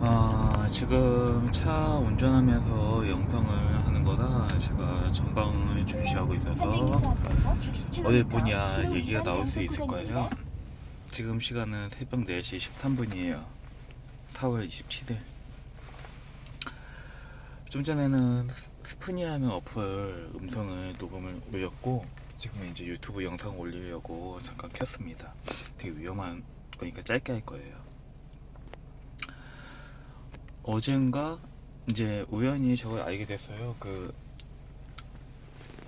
아, 지금 차 운전하면서 영상을 하는 거라 제가 전방을 주시하고 있어서 어디 보냐 얘기가 나올 수 있을 거예요. 지금 시간은 새벽 4시 13분이에요. 4월 27일. 좀 전에는 스프니아는 어플 음성을 녹음을 올렸고 지금 이제 유튜브 영상 올리려고 잠깐 켰습니다. 되게 위험한 거니까 짧게 할 거예요. 어젠가 이제 우연히 저걸 알게 됐어요. 그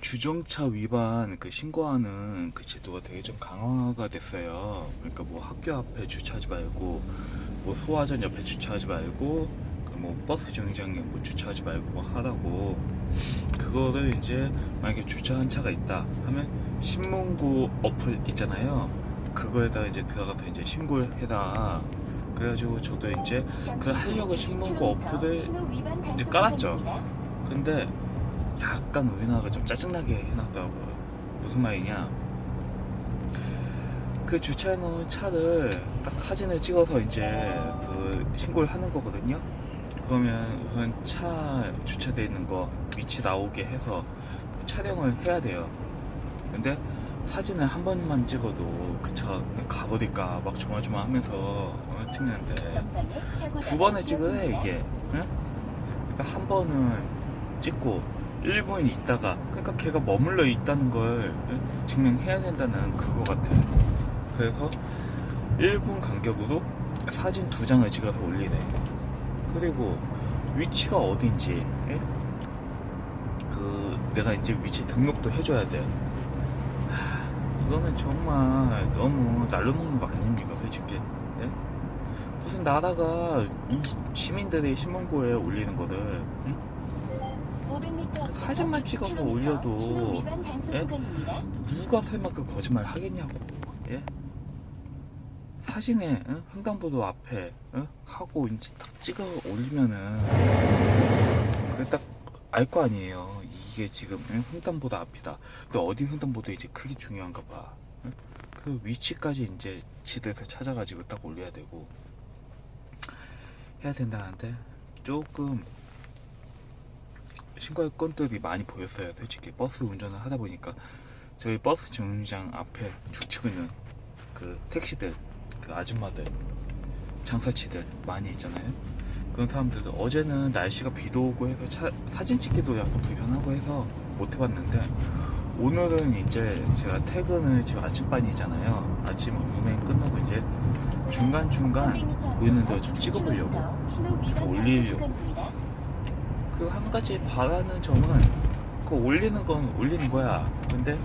주정차 위반 그 신고하는 그 제도가 되게 좀 강화가 됐어요. 그러니까 뭐 학교 앞에 주차하지 말고 뭐 소화전 옆에 주차하지 말고 그뭐 버스 정류장에 뭐 주차하지 말고 뭐 하라고 그거를 이제 만약에 주차한 차가 있다 하면 신문고 어플 있잖아요. 그거에다 이제 들어가서 이제 신고를 해라. 그래가지고 저도 이제 그 하려고 신문고 어플을 이제 깔았죠. 근데 약간 우리나라가 좀 짜증나게 해놨더라고요. 무슨 말이냐? 그 주차해놓은 차를 딱 사진을 찍어서 이제 그 신고를 하는 거거든요. 그러면 우선 차 주차돼 있는 거 위치 나오게 해서 촬영을 해야 돼요. 근데 사진을 한 번만 찍어도 그 차가 가버릴까 막 조마조마 하면서 어, 찍는데 두 번을 찍으래 이게 응? 그러니까 한 번은 찍고 1분 있다가 그러니까 걔가 머물러 있다는 걸 응? 증명해야 된다는 그거 같아 그래서 1분 간격으로 사진 두 장을 찍어서 올리네 그리고 위치가 어딘지 예? 그 내가 이제 위치 등록도 해줘야 돼 하, 이거는 정말 너무 날로 먹는 거 아닙니까 솔직히 네? 무슨 나라가 이 시민들이 신문고에 올리는 거를 응? 사진만 찍어서 올려도 예? 누가 설마 그 거짓말 하겠냐고 예? 사진에 응? 횡단보도 앞에 응? 하고 이제 딱 찍어 올리면은 그래 딱알 거 아니에요 이게 지금 응? 횡단보도 앞이다 근데 어디 횡단보도 이제 크게 중요한가 봐 응? 그 위치까지 이제 지도에서 찾아가지고 딱 올려야 되고 해야 된다는데 조금 신고할 건들이 많이 보였어요. 솔직히 버스 운전을 하다 보니까 저희 버스 정류장 앞에 죽치고 있는 그 택시들, 그 아줌마들, 장사치들 많이 있잖아요. 그런 사람들도 어제는 날씨가 비도 오고 해서 차- 사진 찍기도 약간 불편하고 해서 못 해봤는데 오늘은 이제 제가 퇴근을 지금 아침반이잖아요. 아침 운행 끝나고 이제 중간중간 보이는 대로 좀 찍어보려고 올리려고. 그 한 가지 바라는 점은 그 올리는 건 올리는 거야. 근데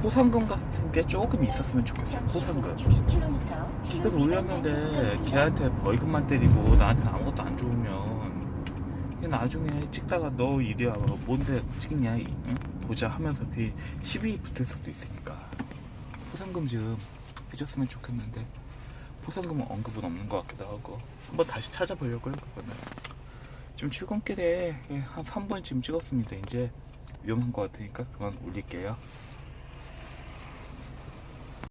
포상금 같은 게 조금 있었으면 좋겠어. 포상금. 기껏 올렸는데 걔한테 벌금만 때리고 나한테 아무것도 안 좋으면 걔 나중에 찍다가 너 이리야 뭔데 찍냐 이, 응? 보자 하면서 그 시비 붙을 수도 있으니까 포상금 좀 해줬으면 좋겠는데 포상금은 언급은 없는 것 같기도 하고 한번 다시 찾아보려고요 그거는 지금 출근길에 예, 한 3번 지금 찍었습니다 이제 위험한 것 같으니까 그만 올릴게요